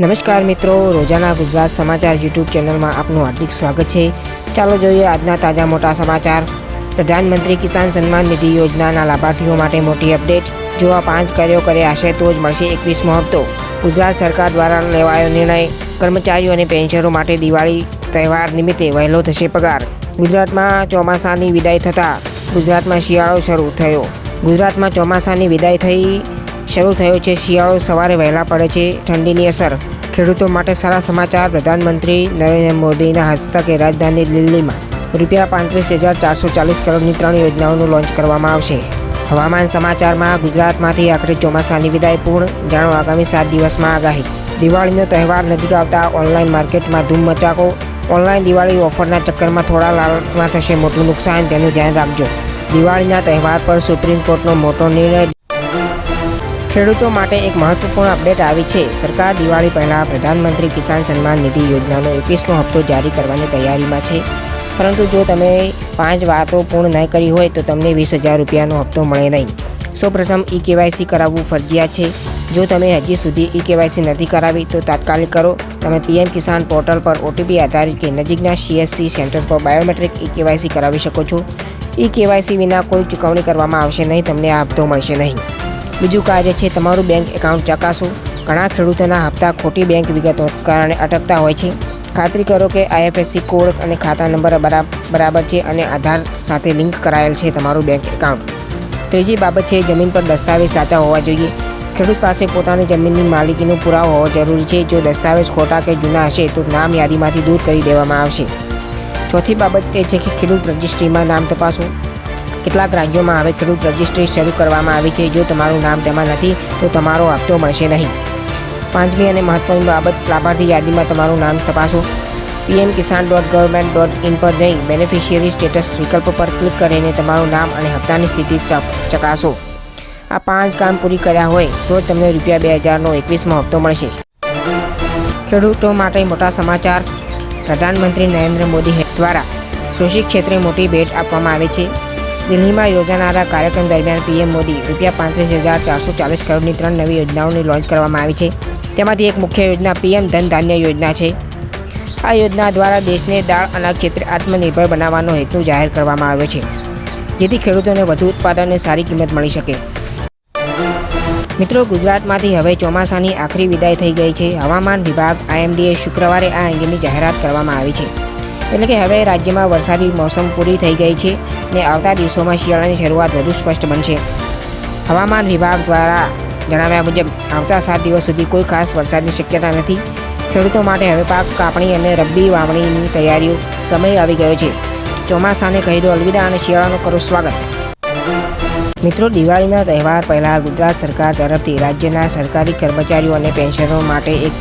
નમસ્કાર મિત્રો, રોજાના ગુજરાત સમાચાર યુટ્યુબ ચેનલમાં આપનું હાર્દિક સ્વાગત છે. ચાલો જોઈએ આજના તાજા મોટા સમાચાર. પ્રધાનમંત્રી કિસાન સન્માન નિધિ યોજનાના લાભાર્થીઓ માટે મોટી અપડેટ. જો આ પાંચ કાર્યો કર્યા હશે, તો જ મળશે એકવીસમો હપ્તો. ગુજરાત સરકાર દ્વારા લેવાયો નિર્ણય. કર્મચારીઓ અને પેન્શનરો માટે દિવાળી તહેવાર નિમિત્તે વહેલો થશે પગાર. ગુજરાતમાં ચોમાસાની વિદાય થતાં ગુજરાતમાં શિયાળો શરૂ થયો. ગુજરાતમાં ચોમાસાની વિદાય થઈ શરૂ થયો છે. શિયાળો સવારે વહેલા પડે છે. ઠંડીની અસર. ખેડૂતો માટે સારા સમાચાર. પ્રધાનમંત્રી નરેન્દ્ર મોદીના હસ્તકે રાજધાની દિલ્હીમાં રૂપિયા પાંત્રીસ હજાર ચારસો ચાલીસ કરોડની ત્રણ યોજનાઓનું લોન્ચ કરવામાં આવશે. હવામાન સમાચારમાં ગુજરાતમાંથી આખરે ચોમાસાની વિદાય પૂર્ણ. જાણો આગામી સાત દિવસમાં આગાહી. દિવાળીનો તહેવાર નજીક આવતા ઓનલાઈન માર્કેટમાં ધૂમ મચાકો ઓનલાઈન દિવાળી ઓફરના ચક્કરમાં થોડા લાલમાં થશે. મોટું નુકસાન તેનું ધ્યાન રાખજો. દિવાળીના તહેવાર પર સુપ્રીમ કોર્ટનો મોટો નિર્ણય ખેડૂતો માટે એક મહત્વપૂર્ણ અપડેટ આવી છે. સરકાર દિવાળી પહેલાં પ્રધાનમંત્રી કિસાન સન્માન નિધિ યોજનાનો એકવીસમો હપ્તો જારી કરવાની તૈયારીમાં છે. પરંતુ જો તમે પાંચ વાતો પૂર્ણ ન કરી હોય તો તમને વીસ હજાર રૂપિયાનો હપ્તો મળે નહીં. સૌપ્રથમ ઈ કેવાયસી કરાવવું ફરજિયાત છે. જો તમે હજી સુધી ઈ કેવાયસી નથી કરાવી તો તાત્કાલિક કરો. તમે પીએમ કિસાન પોર્ટલ પર ઓટીપી આધારિત કે નજીકના સીએસસી સેન્ટર પર બાયોમેટ્રિક ઈ કેવાયસી કરાવી શકો છો. ઈ કેવાયસી વિના કોઈ ચૂકવણી કરવામાં આવશે નહીં. તમને આ હપ્તો મળશે નહીં. બીજું કાર્ય છે, તમારું બેંક એકાઉન્ટ ચકાસો. ઘણા ખેડૂતોના હપ્તા ખોટી બેંક વિગતો કારણે અટકતા હોય છે. ખાતરી કરો કે આઈએફએસસી કોડ અને ખાતા નંબર બરા- બરાબર છે અને આધાર સાથે લિંક કરાયેલ છે તમારું બેંક એકાઉન્ટ ત્રીજી બાબત છે, જમીન પર દસ્તાવેજ સાચા હોવા જોઈએ. ખેડૂત પાસે પોતાની જમીનની માલિકીનો પુરાવો હોવો જરૂરી છે. જો દસ્તાવેજ ખોટા કે જૂના હશે, તો નામ યાદીમાંથી દૂર કરી દેવામાં આવશે. ચોથી બાબત એ છે કે ખેડૂત રજિસ્ટ્રીમાં નામ તપાસો. કેટલાક રાજ્યોમાં હવે ખેડૂત રજિસ્ટ્રી શરૂ કરવામાં આવી છે. જો તમારું નામ તેમાં નથી, તો તમારો હપ્તો મળશે નહીં. પાંચમી અને મહત્વની બાબત, લાભાર્થી યાદીમાં તમારું નામ તપાસો. PM Kisan dot government dot in પર જઈ બેનિફિશિયરી સ્ટેટસ વિકલ્પ પર ક્લિક કરીને તમારું નામ અને હપ્તાની સ્થિતિ ચક- ચકાસો. આ પાંચ કામ પૂરી કર્યા હોય, તો તમને રૂપિયા બે હજારનો એકવીસમો હપ્તો મળશે. ખેડૂતો માટે મોટા સમાચાર. પ્રધાનમંત્રી નરેન્દ્ર મોદી દ્વારા કૃષિ ક્ષેત્રે મોટી ભેટ આપવામાં આવી છે. દિલ્હીમાં યોજાનારા કાર્યક્રમ દરમિયાન પીએમ મોદી રૂપિયા પાંત્રીસ હજાર ચારસો ચાલીસ કરોડની ત્રણ નવી યોજનાઓની લોન્ચ કરવામાં આવી છે. તેમાંથી એક મુખ્ય યોજના પીએમ ધન ધાન્ય યોજના છે. આ યોજના દ્વારા દેશને દાળ અનાજ ક્ષેત્રે આત્મનિર્ભર બનાવવાનો હેતુ જાહેર કરવામાં આવ્યો છે, જેથી ખેડૂતોને વધુ ઉત્પાદનને સારી કિંમત મળી શકે. મિત્રો, ગુજરાતમાંથી હવે ચોમાસાની આખરી વિદાય થઈ ગઈ છે. હવામાન વિભાગ, આઈએમડીએ શુક્રવારે આ અંગેની જાહેરાત કરવામાં આવી છે. એટલે કે હવે રાજ્યમાં વરસાદી મોસમ પૂરી થઈ ગઈ છે ને આવતા દિવસોમાં શિયાળાની શરૂઆત વધુ સ્પષ્ટ બનશે. હવામાન વિભાગ દ્વારા જણાવ્યા મુજબ, આવતા સાત દિવસ સુધી કોઈ ખાસ વરસાદની શક્યતા નથી. ખેડૂતો માટે હવે પાક, કાપણી અને રબ્બી વાવણીની તૈયારીઓ સમય આવી ગયો છે. ચોમાસાને કહી દો અલવિદા અને શિયાળાનું કરો સ્વાગત. મિત્રો, દિવાળીના તહેવાર પહેલાં ગુજરાત સરકાર તરફથી રાજ્યના સરકારી કર્મચારીઓ અને પેન્શનરો માટે એક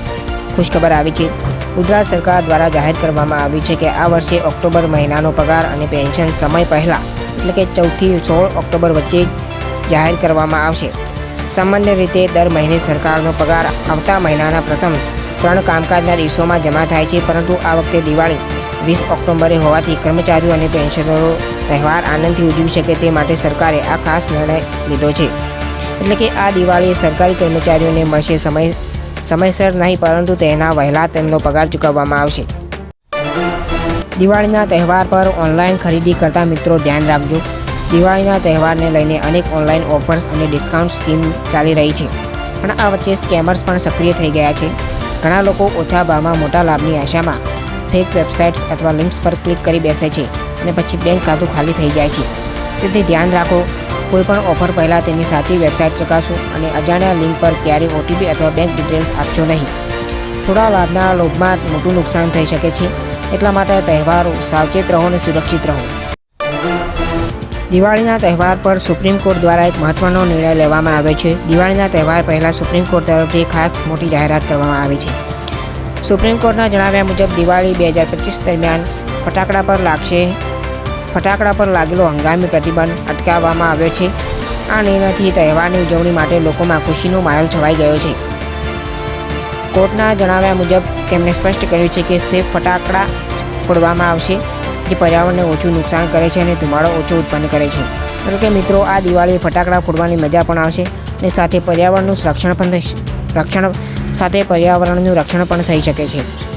ખુશખબર આવી છે. ગુજરાત સરકાર દ્વારા જાહેર કરવામાં આવ્યું છે કે આ વર્ષે ઓક્ટોબર મહિનાનો પગાર અને પેન્શન સમય પહેલાં એટલે કે ચૌદથી સોળ ઓક્ટોબર વચ્ચે જાહેર કરવામાં આવશે. સામાન્ય રીતે દર મહિને સરકારનો પગાર આવતા મહિનાના પ્રથમ ત્રણ કામકાજના દિવસોમાં જમા થાય છે, પરંતુ આ વખતે દિવાળી વીસ ઓક્ટોબરે હોવાથી કર્મચારીઓ અને પેન્શનરો તહેવાર આનંદથી ઉજવી શકે તે માટે સરકારે આ ખાસ નિર્ણય લીધો છે. એટલે કે આ દિવાળીએ સરકારી કર્મચારીઓને મળશે સમય સમયસર નહીં, પરંતુ તેના વહેલા તેમનો પગાર ચૂકવવામાં આવશે. દિવાળીના તહેવાર પર ઓનલાઈન ખરીદી કરતા મિત્રો ધ્યાન રાખજો. દિવાળીના તહેવારને લઈને અનેક ઓનલાઈન ઓફર્સ અને ડિસ્કાઉન્ટ સ્કીમ ચાલી રહી છે. પણ આ વચ્ચે સ્કેમર્સ પણ સક્રિય થઈ ગયા છે. ઘણા લોકો ઓછા ભાવમાં મોટા લાભની આશામાં ફેક વેબસાઇટ્સ અથવા લિંક્સ પર ક્લિક કરી બેસે છે અને પછી બેંક ખાતું ખાલી થઈ જાય છે. તેથી ધ્યાન રાખો કોઈ પણ ઓફર પહેલાં તેની સાચી વેબસાઇટ ચકાસો અને અજાણ્યા લિંક પર ક્યારેય ઓટીપી અથવા બેંક ડિટેલ્સ આપશો નહીં. થોડા લાભના લોભમાં મોટું નુકસાન થઈ શકે છે. એટલા માટે તહેવારો સાવચેત રહો અને સુરક્ષિત રહો. દિવાળીના તહેવાર પર સુપ્રીમ કોર્ટ દ્વારા એક મહત્વનો નિર્ણય લેવામાં આવ્યો છે. દિવાળીના તહેવાર પહેલાં સુપ્રીમ કોર્ટ તરફથી ખાસ મોટી જાહેરાત કરવામાં આવી છે. સુપ્રીમ કોર્ટના જણાવ્યા મુજબ, દિવાળી બે હજાર પચીસ દરમિયાન ફટાકડા પર લાગશે, ફટાકડા પર લાગેલો હંગામી પ્રતિબંધ અટકાવવામાં આવ્યો છે. આ નિર્ણયથી તહેવારની ઉજવણી માટે લોકોમાં ખુશીનો માહોલ છવાઈ ગયો છે. કોર્ટના જણાવ્યા મુજબ તેમણે સ્પષ્ટ કર્યું છે કે સેફ ફટાકડા ફોડવામાં આવશે, જે પર્યાવરણને ઓછું નુકસાન કરે છે અને ધુમાડો ઓછો ઉત્પન્ન કરે છે. એટલે કે મિત્રો, આ દિવાળીએ ફટાકડા ફોડવાની મજા પણ આવશે અને સાથે પર્યાવરણનું રક્ષણ પણ રક્ષણ સાથે પર્યાવરણનું રક્ષણ પણ થઈ શકે છે.